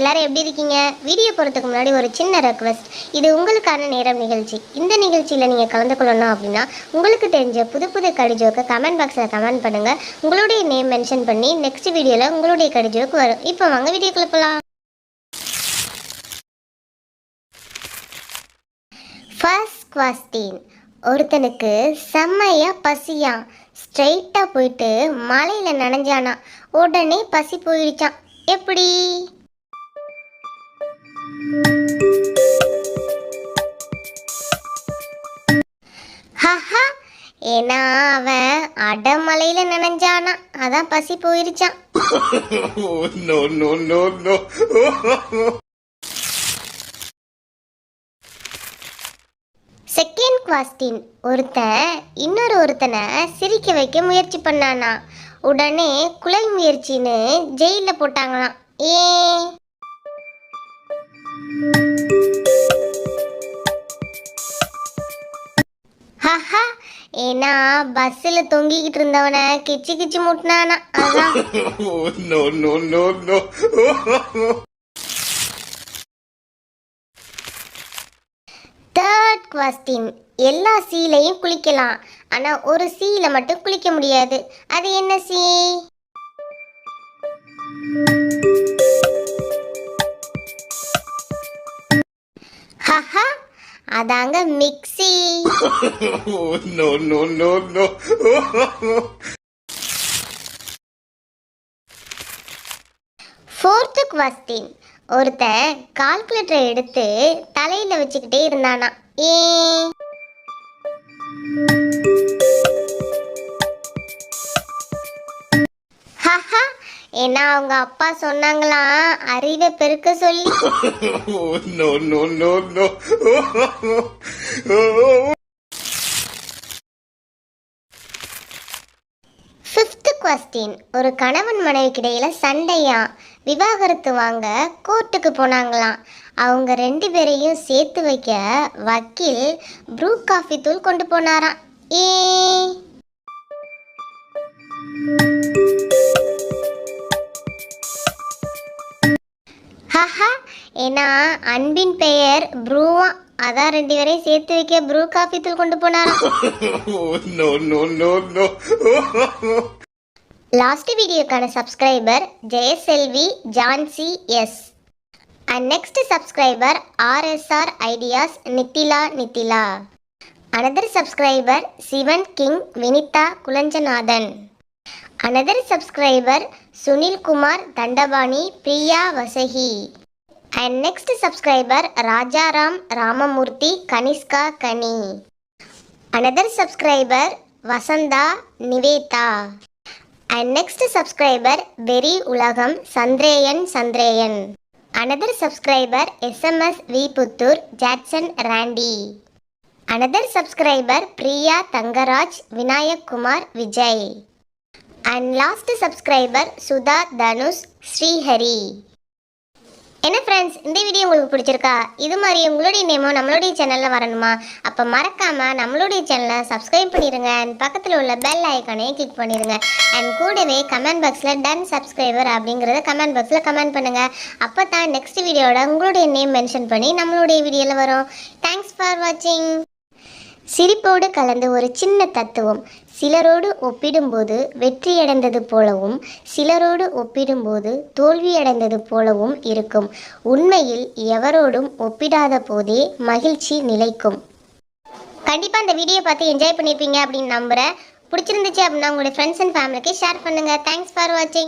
எல்லாரும் எப்படி இருக்கீங்க? வீடியோ போகிறதுக்கு முன்னாடி ஒரு சின்ன ரெக்வஸ்ட் இது உங்களுக்கான நேரம் நிகழ்ச்சி. இந்த நிகழ்ச்சியில் நீங்கள் கலந்து கொள்ளணும் அப்படின்னா உங்களுக்கு தெரிஞ்ச புது புது கடிஜோக்கு கமெண்ட் பாக்ஸில் கமெண்ட் பண்ணுங்கள் உங்களுடைய நேம் மென்ஷன் பண்ணி நெக்ஸ்ட் வீடியோவில் உங்களுடைய கடிஜோக்கு வரும். இப்போ வாங்க வீடியோக்குள்ள போகலாம் ஃபர்ஸ்ட் கொஸ்டின் ஒருத்தனுக்கு செம்மையாக பசியா ஸ்ட்ரைட்டாக போயிட்டு மலையில் நனைஞ்சானா. உடனே பசி போயிடுச்சான் எப்படி? ஏன்னா அவன் அடமலையில் நனைஞ்சானா. அதான் பசி போயிருச்சான். செகண்ட் கொஸ்டின் ஒருத்தன் இன்னொரு ஒருத்தனை சிரிக்க வைக்க முயற்சி பண்ணானா. உடனே குலை முயற்சின்னு ஜெயிலில் போட்டாங்களாம். ஏ ஏன்னா பஸ்ஸில் தொங்கிக்கிட்டு இருந்தவனை கிச்சு கிச்சு முட்டினானா. அதான். தேர்ட் கொஸ்டின் எல்லா சீலையும் குளிக்கலாம். ஆனா ஒரு சீல மட்டும் குளிக்க முடியாது. அது என்ன சீ? அதாங்க mixie. No, no, no, no. Fourth question ஒருத்தன் கால்குலேட்டரை எடுத்து தலையில வச்சுக்கிட்டே இருந்தானா. ஏ ஏன்னா அவங்க அப்பா சொன்னாங்களாம் அறிவை பெருக்க சொல்லி. Oh. ஃபிஃப்த் கொஸ்டின் ஒரு கணவன் மனைவிக்கிடையில சண்டையா? விவாகரத்து வாங்க கோர்ட்டுக்கு போனாங்களாம் அவங்க ரெண்டு பேரையும் சேர்த்து வைக்க வக்கீல் ப்ரூ காஃபி தூள் கொண்டு போனாராம். ஏ அன்பின் பெயர் ப்ரூவா. அதான் ரெண்டு பேரையும் சேர்த்து வைக்க ப்ரூ காஃபி தூள் கொண்டு போனாராம். லாஸ்ட் வீடியோக்கான subscriber Jayaselvi Jhansi S. And next subscriber RSR ideas Nithila Nithila. Another subscriber Sivan king Vinitha Kulanjanathan. Another subscriber Sunilkumar Dandapani Priya Vasaki. And next subscriber Rajaram Ramamoorthy Kanishka Kani another subscriber Vasantha Nivetha and next subscriber very உலகம் Chandrayan Chandrayan another subscriber SMS V Puthur Jackson Randy another subscriber Priya Thangaraj Vinayak Kumar Vijay and last subscriber Sudha Dhanush Srihari என்ன friends இந்த video உங்களுக்கு பிடிச்சிருக்கா? இது மாதிரி உங்களுடைய நேமும் நம்மளுடைய சேனலில் வரணுமா? அப்போ மறக்காமல் நம்மளுடைய சேனலை சப்ஸ்கிரைப் பண்ணிடுங்க அண்ட் பக்கத்தில் உள்ள பெல் ஐக்கானையும் கிளிக் பண்ணிடுங்க அண்ட் கூடவே கமெண்ட் பாக்ஸில் டன் சப்ஸ்கிரைபர் அப்படிங்கிறத கமெண்ட் பாக்ஸில் கமெண்ட் பண்ணுங்கள் அப்போ தான் நெக்ஸ்ட் வீடியோட உங்களுடைய நேம் மென்ஷன் பண்ணி நம்மளுடைய வீடியோவில் வரும். தேங்க்ஸ் ஃபார் வாட்சிங் சிரிப்போடு கலந்த ஒரு சின்ன தத்துவம். சிலரோடு ஒப்பிடும்போது வெற்றியடைந்தது போலவும் சிலரோடு ஒப்பிடும்போது தோல்வியடைந்தது போலவும் இருக்கும். உண்மையில் எவரோடும் ஒப்பிடாத போதே மகிழ்ச்சி நிலைக்கும். கண்டிப்பாக இந்த வீடியோ பார்த்து என்ஜாய் பண்ணியிருப்பீங்க அப்படின்னு நம்புகிறேன் பிடிச்சிருந்துச்சு அப்படின்னா உங்களுடைய ஃப்ரெண்ட்ஸ் அண்ட் ஃபேமிலிக்கு ஷேர் பண்ணுங்கள் தேங்க்ஸ் ஃபார் வாட்சிங்